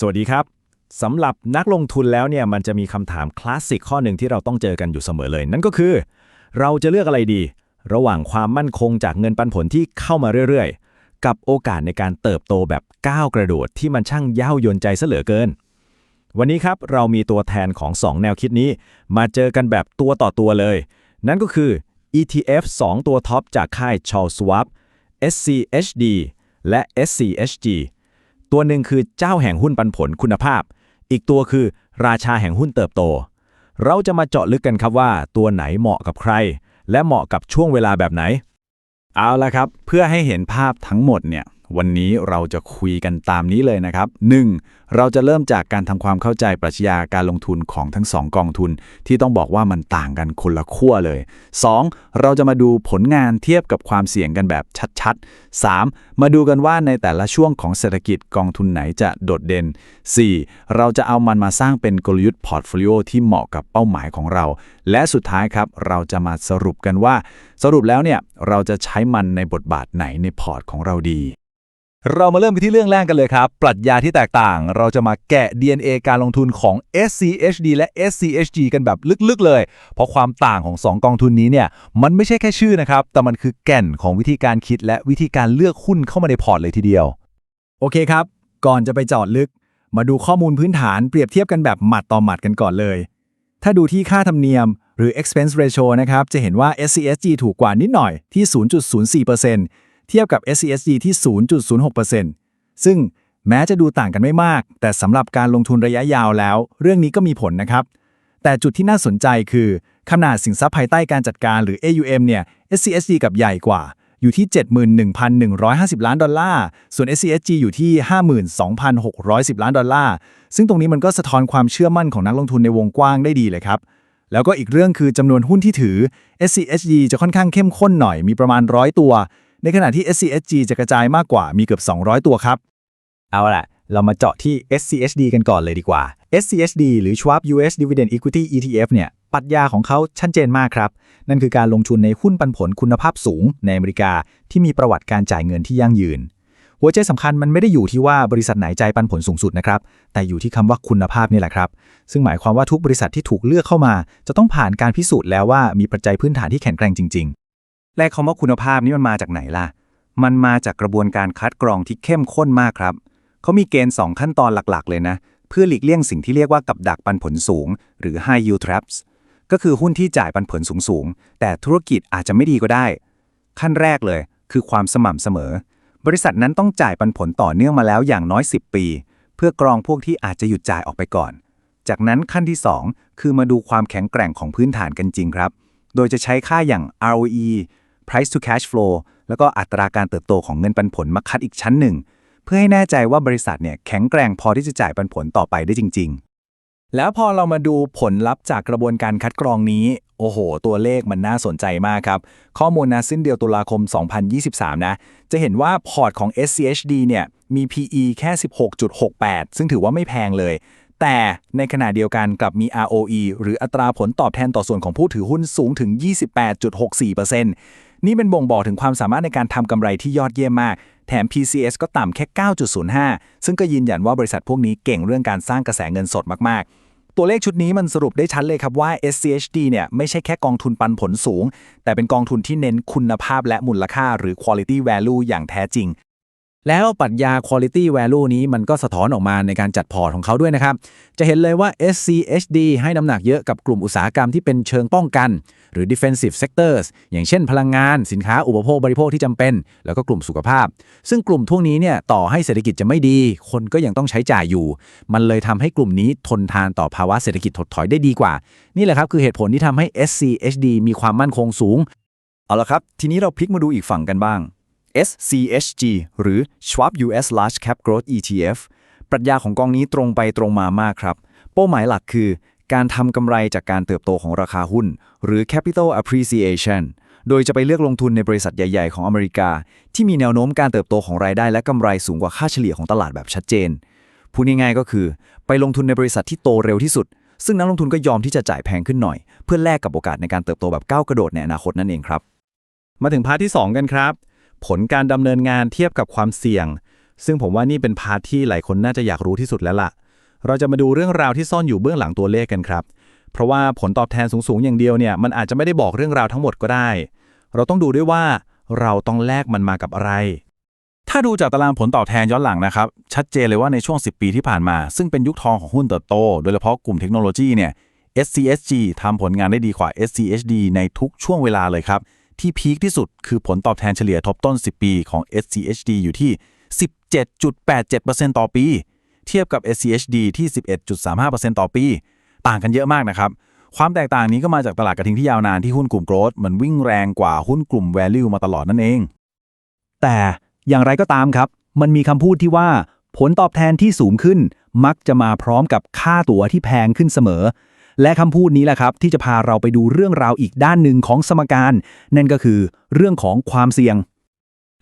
สวัสดีครับสำหรับนักลงทุนแล้วเนี่ยมันจะมีคำถามคลาสสิกข้อหนึ่งที่เราต้องเจอกันอยู่เสมอเลย นั่นก็คือ เราจะเลือกอะไรดี ระหว่างความมั่นคงจากเงินปันผลที่เข้ามาเรื่อยๆ กับโอกาสในการเติบโตแบบก้าวกระโดดที่มันช่างย่ายนใจซะเหลือเกิน วันนี้ครับเรามีตัวแทนของ 2 แนวคิดนี้ มาเจอกันแบบตัวต่อตัวเลย นั่นก็คือ ETF 2 ตัวท็อปจากค่าย Charles Schwab SCHD และ SCHG ตัวหนึ่งคือเจ้าแห่งหุ้นปันผลคุณภาพ อีกตัวคือราชาแห่งหุ้นเติบโต เราจะมาเจาะลึกกันครับว่า ตัวไหนเหมาะกับใคร และเหมาะกับช่วงเวลาแบบไหน เอาละครับ เพื่อให้เห็นภาพทั้งหมดเนี่ย วันนี้เราจะคุยกันตามนี้เลยนะครับ 1. เราจะเริ่มจากการทำความเข้าใจปรัชญาการลงทุนของทั้งสองกองทุน ที่ต้องบอกว่ามันต่างกันคนละขั้วเลย 2. เราจะมาดูผลงานเทียบกับความเสี่ยงกันแบบชัดๆ 3. มาดูกันว่าในแต่ละช่วงของเศรษฐกิจกองทุนไหนจะโดดเด่น 4. เราจะเอามันมาสร้างเป็นกลยุทธ์พอร์ตโฟลิโอที่เหมาะกับเป้าหมายของเรา และสุดท้ายครับ เราจะมาสรุปกันว่า สรุปแล้วเนี่ยเราจะใช้มันในบทบาทไหนในพอร์ตของเราดี เรามาเริ่มกันที่เรื่องแรกกันเลยครับ ปรัชญาที่แตกต่าง เราจะมาแกะ DNA การลงทุนของ SCHD และ SCHG กันแบบลึกๆเลย เพราะความต่างของ 2 กองทุนนี้เนี่ย มันไม่ใช่แค่ชื่อนะครับ แต่มันคือแก่นของวิธีการคิดและวิธีการเลือกหุ้นเข้ามาในพอร์ตเลยทีเดียว โอเคครับ ก่อนจะไปจาะลึก มาดูข้อมูลพื้นฐานเปรียบเทียบกันแบบหมัดต่อหมัดกันก่อนเลย ถ้าดูที่ค่าธรรมเนียมหรือ expense ratio นะครับ จะเห็นว่า SCSG ถูกกว่านิดหน่อยที่ 0.04% เทียบกับ SCSG ที่ 0.06%ซึ่งแม้จะดูต่างกันไม่มาก แต่สำหรับการลงทุนระยะยาวแล้ว เรื่องนี้ก็มีผลนะครับ แต่จุดที่น่าสนใจคือขนาดสินทรัพย์ภายใต้การจัดการหรือ AUM เนี่ย SCSG กับใหญ่กว่าอยู่ที่ 71,150 ล้านดอลลาร์ ส่วน SCSG อยู่ที่ 52,610 ล้านดอลลาร์ ซึ่งตรงนี้มันก็สะท้อนความเชื่อมั่นของนักลงทุนในวงกว้างได้ดีเลยครับ แล้วก็อีกเรื่องคือจำนวนหุ้นที่ถือ SCHG จะค่อนข้างเข้มข้นหน่อยมีประมาณ 100 ตัว ในขณะที่ SCHG จะกระจายมากกว่ามีเกือบ 200 ตัวครับ เอาล่ะ เรามาเจาะที่ SCHD กันก่อนเลยดีกว่า SCHD หรือ Schwab US Dividend Equity ETF เนี่ยปรัชญาของเขาชัดเจนมากครับ นั่นคือการลงทุนในหุ้นปันผลคุณภาพสูง ในอเมริกาที่มีประวัติการจ่ายเงินที่ยั่งยืน หัวใจสำคัญมันไม่ได้อยู่ที่ว่าบริษัทไหนจ่ายปันผลสูงสุดนะครับ แต่อยู่ที่คำว่าคุณภาพนี่แหละครับ ซึ่งหมายความว่าทุกบริษัทที่ถูกเลือกเข้ามา จะต้องผ่านการพิสูจน์แล้วว่ามีปัจจัยพื้นฐานที่แข็งแกร่งจริง แรกคำว่าคุณภาพนี่มันมาจากไหนล่ะ มันมาจากกระบวนการคัดกรองที่เข้มข้นมากครับ เขามีเกณฑ์ 2 ขั้นตอนหลักๆ เลยนะ เพื่อหลีกเลี่ยงสิ่งที่เรียกว่ากับดักปันผลสูง หรือ high yield traps ก็คือหุ้นที่จ่ายปันผลสูงๆ แต่ธุรกิจอาจจะไม่ดีก็ได้ ขั้นแรกเลย คือความสม่ำเสมอ บริษัทนั้นต้องจ่ายปันผลต่อเนื่องมาแล้วอย่างน้อย 10 ปี เพื่อกรองพวกที่อาจจะหยุดจ่ายออกไปก่อน จากนั้นขั้นที่ 2 คือมาดูความแข็งแกร่งของพื้นฐานกันจริงครับ โดยจะใช้ค่าอย่าง ROE price to cash flow แล้วก็อัตราการเติบโตของเงินปันผลมาคัดอีกชั้นหนึ่ง เพื่อให้แน่ใจว่าบริษัทเนี่ยแข็งแกร่งพอที่จะจ่ายปันผลต่อไปได้จริง ๆ แล้วพอเรามาดูผลลัพธ์จากกระบวนการคัดกรองนี้ โอ้โห ตัวเลขมันน่าสนใจมากครับ ข้อมูลนะสิ้นเดือนตุลาคม 2023 นะ จะเห็นว่าพอร์ตของ SCHD เนี่ยมี PE แค่ 16.68 ซึ่งถือว่าไม่แพงเลยแต่ในขณะเดียวกันกลับมี ROE หรืออัตราผลตอบแทนต่อส่วนของผู้ถือหุ้นสูงถึง 28.64% นี่เป็นบ่งบอกถึงความสามารถในการทำกำไรที่ยอดเยี่ยมมาก แถม PCS ก็ต่ำแค่ 9.05 ซึ่งก็ยืนยันว่าบริษัทพวกนี้เก่งเรื่องการสร้างกระแสเงินสดมาก ๆ ตัวเลขชุดนี้มันสรุปได้ชัดเลยครับว่า SCHD เนี่ยไม่ใช่แค่กองทุนปันผลสูง แต่เป็นกองทุนที่เน้นคุณภาพและมูลค่าหรือ quality value อย่างแท้จริง แล้วปรัชญา quality value นี้มันก็สะท้อนออกมาในการจัดพอร์ตของเขาด้วยนะครับ จะเห็นเลยว่า SCHD ให้น้ำหนักเยอะกับกลุ่มอุตสาหกรรมที่เป็นเชิงป้องกัน หรือ defensive sectors อย่างเช่นพลังงาน สินค้าอุปโภคบริโภคที่จำเป็น แล้วก็กลุ่มสุขภาพ ซึ่งกลุ่มพวกนี้เนี่ยต่อให้เศรษฐกิจจะไม่ดี คนก็ยังต้องใช้จ่ายอยู่ มันเลยทำให้กลุ่มนี้ทนทานต่อภาวะเศรษฐกิจถดถอยได้ดีกว่า นี่แหละครับคือเหตุผลที่ทำให้ SCHD มีความมั่นคงสูง เอาละครับ ทีนี้เราพลิกมาดูอีกฝั่งกันบ้าง SCHG หรือ Schwab US Large Cap Growth ETF ปรัชญาของกองนี้ตรงไปตรงมามากครับ เป้าหมายหลักคือ การทำกำไรจากการเติบโตของราคาหุ้น หรือ capital appreciation โดยจะไปเลือกลงทุนในบริษัทใหญ่ ๆ ของอเมริกา ที่มีแนวโน้มการเติบโตของรายได้และกำไรสูงกว่าค่าเฉลี่ยของตลาดแบบชัดเจนพูดง่ายๆก็คือ ไปลงทุนในบริษัทที่โตเร็วที่สุด ซึ่งนักลงทุนก็ยอมที่จะจ่ายแพงขึ้นหน่อย เพื่อแลกกับโอกาสในการเติบโตแบบก้าวกระโดดในอนาคตนั่นเองครับ มาถึงพาร์ทที่ 2 กันครับ ผลการดำเนินงานเทียบกับความเสี่ยง ซึ่งผมว่านี่เป็นพาร์ทที่หลายคนน่าจะอยากรู้ที่สุดแล้วล่ะ เราจะมาดูเรื่องราวที่ซ่อนอยู่เบื้องหลังตัวเลขกันครับ เพราะว่าผลตอบแทนสูงๆอย่างเดียวเนี่ยมันอาจจะไม่ได้บอกเรื่องราวทั้งหมดก็ได้ เราต้องดูด้วยว่าเราต้องแลกมันมากับอะไร ถ้าดูจากตารางผลตอบแทนย้อนหลังนะครับ ชัดเจนเลยว่าในช่วง 10 ปีที่ผ่านมา ซึ่งเป็นยุคทองของหุ้นเติบโต โดยเฉพาะกลุ่มเทคโนโลยีเนี่ย SCSG ทำผลงานได้ดีกว่า SCHD ในทุกช่วงเวลาเลยครับ ที่พีคที่สุดคือผลตอบแทนเฉลี่ยทบต้น 10 ปีของ SCHD อยู่ที่ 17.87%ต่อปี เทียบกับ SCHD ที่ 11.35%ต่อปี ต่างกันเยอะมากนะครับ ความแตกต่างนี้ก็มาจากตลาดกระทิงที่ยาวนานที่หุ้นกลุ่มโกร t มันวิ่งแรงกว่าหุ้นกลุ่ม value มาตลอดนั่นเอง แต่อย่างไรก็ตามครับ มันมีคำพูดที่ว่า ผลตอบแทนที่สูงขึ้น มักจะมาพร้อมกับค่าตั๋วที่แพงขึ้นเสมอ และคำพูดนี้แหละครับ ที่จะพาเราไปดูเรื่องราวอีกด้านหนึ่งของสมการ นั่นก็คือเรื่องของความเสี่ยง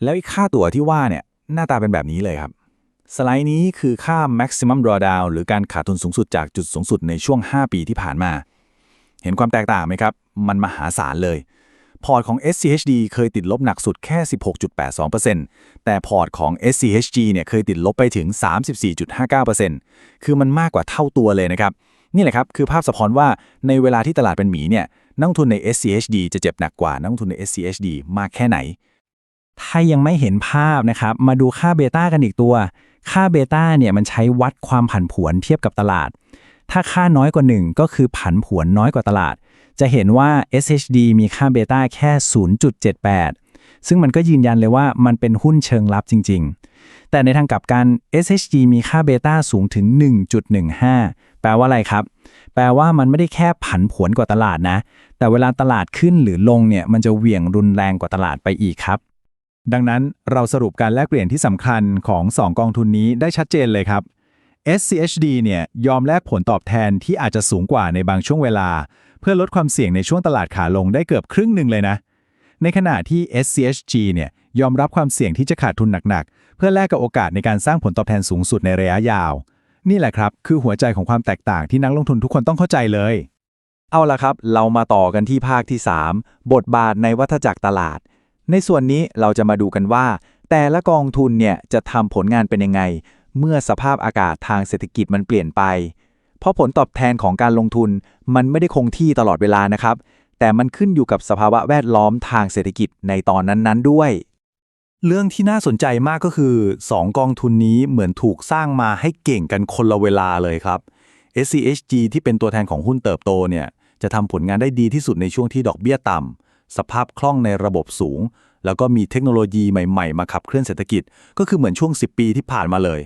แล้วค่าตั๋วที่ว่าเนี่ยหน้าตาเป็นแบบนี้เลยครับ สไลด์นี้คือค่า maximum drawdown หรือการขาดทุนสูงสุดจากจุดสูงสุดในช่วง 5 ปีที่ผ่านมา เห็นความแตกต่างไหมครับ มันมหาศาลเลย พอร์ตของ SCHD เคยติดลบหนักสุดแค่ 16.82%แต่พอร์ตของ SCHG เนี่ยเคยติดลบไปถึง 34.59%คือมันมากกว่าเท่าตัวเลยนะครับ นี่แหละครับ คือภาพสะท้อนว่าในเวลาที่ตลาดเป็นหมีเนี่ยนักลงทุนใน SCHD จะเจ็บหนักกว่านักลงทุนใน SCHD มากแค่ไหน ถ้ายังไม่เห็นภาพนะครับ มาดูค่าเบต้ากันอีกตัว ค่าเบต้าเนี่ยมันใช้วัดความผันผวนเทียบกับตลาด ถ้าค่าน้อยกว่า 1 ก็คือผันผวนน้อยกว่าตลาด จะเห็นว่า SHD มีค่าเบต้าแค่ 0.78 ซึ่งมันก็ยืนยันเลยว่ามันเป็นหุ้นเชิงลับจริง ๆ แต่ในทางกลับกัน SHG มีค่าเบต้าสูงถึง 1.15 แปลว่าอะไรครับ แปลว่ามันไม่ได้แค่ผันผวนกว่าตลาดนะ แต่เวลาตลาดขึ้นหรือลงเนี่ยมันจะเหวี่ยงรุนแรงกว่าตลาดไปอีกครับ ดังนั้นเราสรุปการแลกเปลี่ยนที่สำคัญของ 2 กองทุนนี้ได้ชัดเจนเลยครับ SCHD เนี่ยยอมแลกผลตอบแทนที่อาจจะสูงกว่าในบางช่วงเวลา เพื่อลดความเสี่ยงในช่วงตลาดขาลงได้เกือบครึ่งหนึ่งเลยนะ ในขณะที่ SCHG เนี่ยยอมรับความเสี่ยงที่จะขาดทุนหนักๆ เพื่อแลกกับโอกาสในการสร้างผลตอบแทนสูงสุดในระยะยาว นี่แหละครับ คือหัวใจของความแตกต่างที่นักลงทุนทุกคนต้องเข้าใจเลย เอาละครับ เรามาต่อกันที่ภาคที่ 3 บทบาทในวัฏจักรตลาด ในส่วนนี้เราจะมาดูกันว่า แต่ละกองทุนเนี่ยจะทำผลงานเป็นยังไง เมื่อสภาพอากาศทางเศรษฐกิจมันเปลี่ยนไป เพราะผลตอบแทนของการลงทุนมันไม่ได้คงที่ตลอดเวลานะครับ แต่มันขึ้นอยู่กับสภาวะแวดล้อมทางเศรษฐกิจในตอนนั้นๆด้วย เรื่องที่น่าสนใจมากก็คือ 2 กองทุนนี้เหมือนถูกสร้างมาให้เก่งกันคนละเวลาเลยครับ SCHG ที่เป็นตัวแทนของหุ้นเติบโตเนี่ยจะทำผลงานได้ดีที่สุดในช่วงที่ดอกเบี้ยต่ำสภาพคล่องในระบบสูง แล้วก็มีเทคโนโลยีใหม่ๆ มาขับเคลื่อนเศรษฐกิจ ก็คือเหมือนช่วง 10 ปีที่ผ่านมาเลย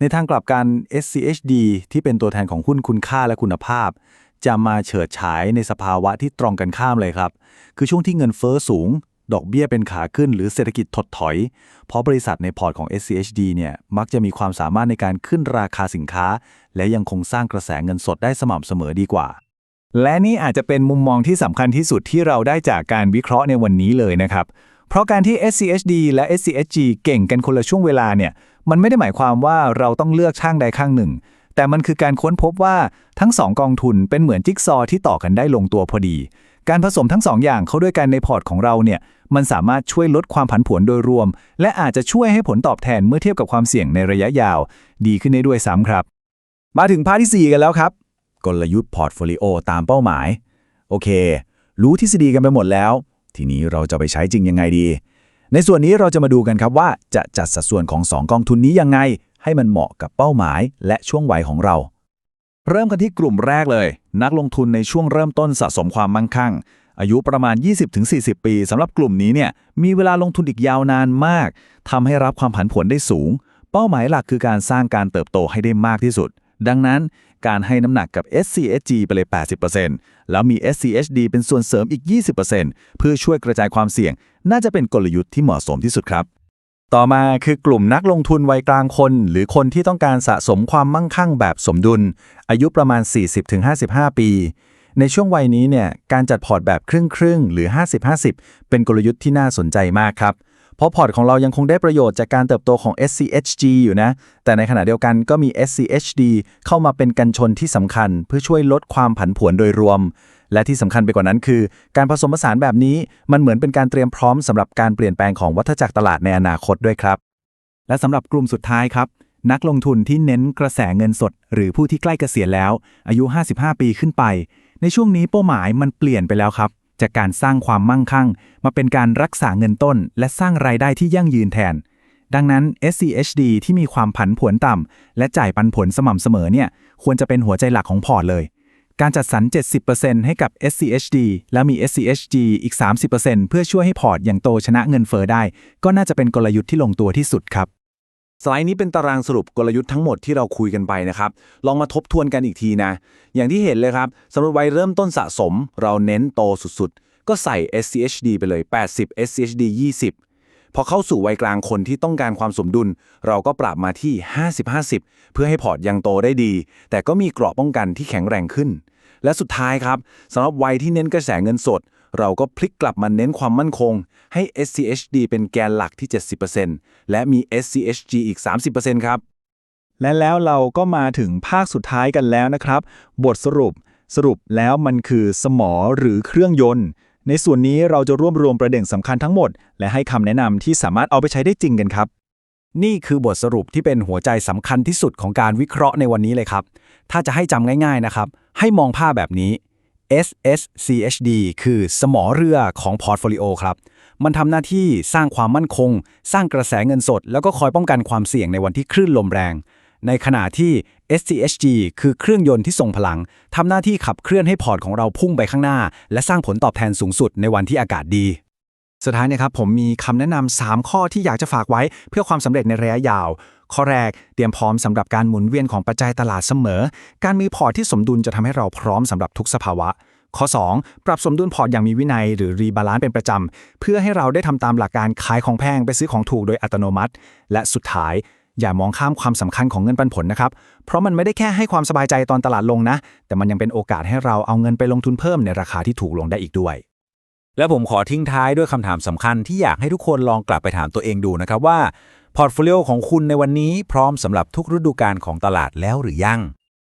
ในทางกลับกัน SCHD ที่เป็นตัวแทนของหุ้นคุณค่าและคุณภาพ จะมาเฉิดฉายในสภาวะที่ตรงกันข้ามเลยครับ คือช่วงที่เงินเฟ้อสูง ดอกเบี้ยเป็นขาขึ้นหรือเศรษฐกิจถดถอย เพราะบริษัทในพอร์ตของ SCHD เนี่ยมักจะมีความสามารถในการขึ้นราคาสินค้า และยังคงสร้างกระแสเงินสดได้สม่ำเสมอดีกว่า และนี่อาจจะเป็นมุมมองที่สำคัญที่สุดที่เราได้จากการวิเคราะห์ในวันนี้เลยนะครับ เพราะการที่ SCHD และ SCHG เก่งกันคนละช่วงเวลาเนี่ยมันไม่ได้หมายความว่าเราต้องเลือกข้างใดข้างหนึ่ง แต่มันคือการค้นพบว่าทั้งสองกองทุนเป็นเหมือนจิ๊กซอว์ที่ต่อกันได้ลงตัวพอดี การผสมทั้งสองอย่างเข้าด้วยกันในพอร์ตของเราเนี่ยมันสามารถช่วยลดความผันผวนโดยรวม และอาจจะช่วยให้ผลตอบแทนเมื่อเทียบกับความเสี่ยงในระยะยาว ดีขึ้นได้ด้วยซ้ำครับ มาถึงภาคที่ 4 กันแล้วครับ กลยุทธ์พอร์ตโฟลิโอตามเป้าหมาย โอเค รู้ทฤษฎีกันไปหมดแล้ว ทีนี้เราจะไปใช้จริงยังไงดี ในส่วนนี้เราจะมาดูกันครับว่าจะจัดสัดส่วนของ 2 กองทุนนี้ยังไง ให้มันเหมาะกับเป้าหมาย และช่วงวัยของเรา เริ่มกันที่กลุ่มแรกเลย นักลงทุนในช่วงเริ่มต้นสะสมความมั่งคั่ง อายุประมาณ 20-40 ปีสำหรับกลุ่มนี้เนี่ยมีเวลาลงทุนอีกยาวนานมากทำให้รับความผันผวนได้สูง เป้าหมายหลักคือการสร้างการเติบโตให้ได้มากที่สุด ดังนั้นการให้น้ำหนักกับ SCSG ไปเลย 80%แล้วมี SCHD เป็นส่วนเสริมอีก 20%เพื่อช่วยกระจายความเสี่ยง น่าจะเป็นกลยุทธ์ที่เหมาะสมที่สุดครับ ต่อมาคือกลุ่มนักลงทุนวัยกลางคน หรือคนที่ต้องการสะสมความมั่งคั่งแบบสมดุล อายุประมาณ 40-55 ปี ในช่วงวัยนี้เนี่ยการจัดพอร์ตแบบครึ่งครึ่งๆหรือ 50-50 เป็นกลยุทธ์ที่น่าสนใจมากครับ เพราะพอร์ตของเรายังคงได้ประโยชน์จากการเติบโตของ SCHG อยู่นะ แต่ในขณะเดียวกันก็มี SCHD เข้ามาเป็นกันชนที่สำคัญ เพื่อช่วยลดความผันผวนโดยรวม และที่สำคัญไปกว่านั้นคือ การผสมผสานแบบนี้มันเหมือนเป็นการเตรียมพร้อมสำหรับการเปลี่ยนแปลงของวัฏจักรตลาดในอนาคตด้วยครับ และสำหรับกลุ่มสุดท้ายครับ นักลงทุนที่เน้นกระแสเงินสด หรือผู้ที่ใกล้เกษียณแล้ว อายุ 55 ปีขึ้นไป ในช่วงนี้เป้าหมายมันเปลี่ยนไปแล้วครับ จากการสร้างความมั่งคั่ง มาเป็นการรักษาเงินต้น และสร้างรายได้ที่ยั่งยืนแทนดังนั้น SCHD ที่มีความผันผวนต่ำ และจ่ายปันผลสม่ำเสมอเนี่ย ควรจะเป็นหัวใจหลักของพอร์ตเลย การจัดสรร 70%ให้กับ SCHD และมี SCHG อีก 30%เพื่อช่วยให้พอร์ตอย่างโตชนะเงินเฟอ้อได้ ก็น่าจะเป็นกลยุทธ์ที่ลงตัวที่สุดครับ สไลด์นี้เป็นตารางสรุปกลยุทธ์ทั้งหมดที่เราคุยกันไปนะครับ ลองมาทบทวนกันอีกทีนะ อย่างที่เห็นเลยครับสำหรับวัยเริ่มต้นสะสม เราเน้นโตสุดๆ ก็ใส่ SCHD ไปเลย 80 SCHD 20 พอเข้าสู่วัยกลางคนที่ต้องการความสมดุล เราก็ปรับมาที่ 50-50 เพื่อให้พอร์ตยังโตได้ดี แต่ก็มีเกราะป้องกันที่แข็งแรงขึ้น และสุดท้ายครับสำหรับวัยที่เน้นกระแสเงินสด เราก็พลิกกลับมาเน้นความมั่นคง ให้ SCHD เป็นแกนหลักที่ 70%และมี SCHG อีก 30%ครับ และแล้วเราก็มาถึงภาคสุดท้ายกันแล้วนะครับ บทสรุป สรุปแล้วมันคือสมอหรือเครื่องยนต์ ในส่วนนี้เราจะรวบรวมประเด็นสำคัญทั้งหมด และให้คำแนะนำที่สามารถเอาไปใช้ได้จริงกันครับ นี่คือบทสรุปที่เป็นหัวใจสำคัญที่สุดของการวิเคราะห์ในวันนี้เลยครับ ถ้าจะให้จำง่าย ๆนะครับ ให้มองภาพแบบนี้ SSCHD คือสมอเรือของพอร์ตโฟลิโอครับ มันทำหน้าที่สร้างความมั่นคง สร้างกระแสเงินสด แล้วก็คอยป้องกันความเสี่ยงในวันที่คลื่นลมแรง ในขณะที่ SCHG คือเครื่องยนต์ที่ทรงพลัง ทำหน้าที่ขับเคลื่อนให้พอร์ตของเราพุ่งไปข้างหน้า และสร้างผลตอบแทนสูงสุดในวันที่อากาศดี สุดท้ายนะครับผมมีคำแนะนำ 3 ข้อที่อยากจะฝากไว้เพื่อความสำเร็จในระยะยาว ข้อแรกเตรียมพร้อมสำหรับการหมุนเวียนของปัจจัยตลาดเสมอ การมีพอร์ตที่สมดุลจะทำให้เราพร้อมสำหรับทุกสภาวะข้อ 2 ปรับสมดุลพอร์ตอย่างมีวินัย หรือรีบาลานซ์เป็นประจำ เพื่อให้เราได้ทำตามหลักการขายของแพงไปซื้อของถูกโดยอัตโนมัติ และสุดท้าย อย่ามองข้ามความสำคัญของเงินปันผลนะครับ เพราะมันไม่ได้แค่ให้ความสบายใจตอนตลาดลงนะ แต่มันยังเป็นโอกาสให้เราเอาเงินไปลงทุนเพิ่มในราคาที่ถูกลงได้อีกด้วย และผมขอทิ้งท้ายด้วยคำถามสำคัญที่อยากให้ทุกคนลองกลับไปถามตัวเองดูนะครับว่าพอร์ตโฟลิโอของคุณในวันนี้พร้อมสำหรับทุกฤดูกาลของตลาดแล้วหรือยัง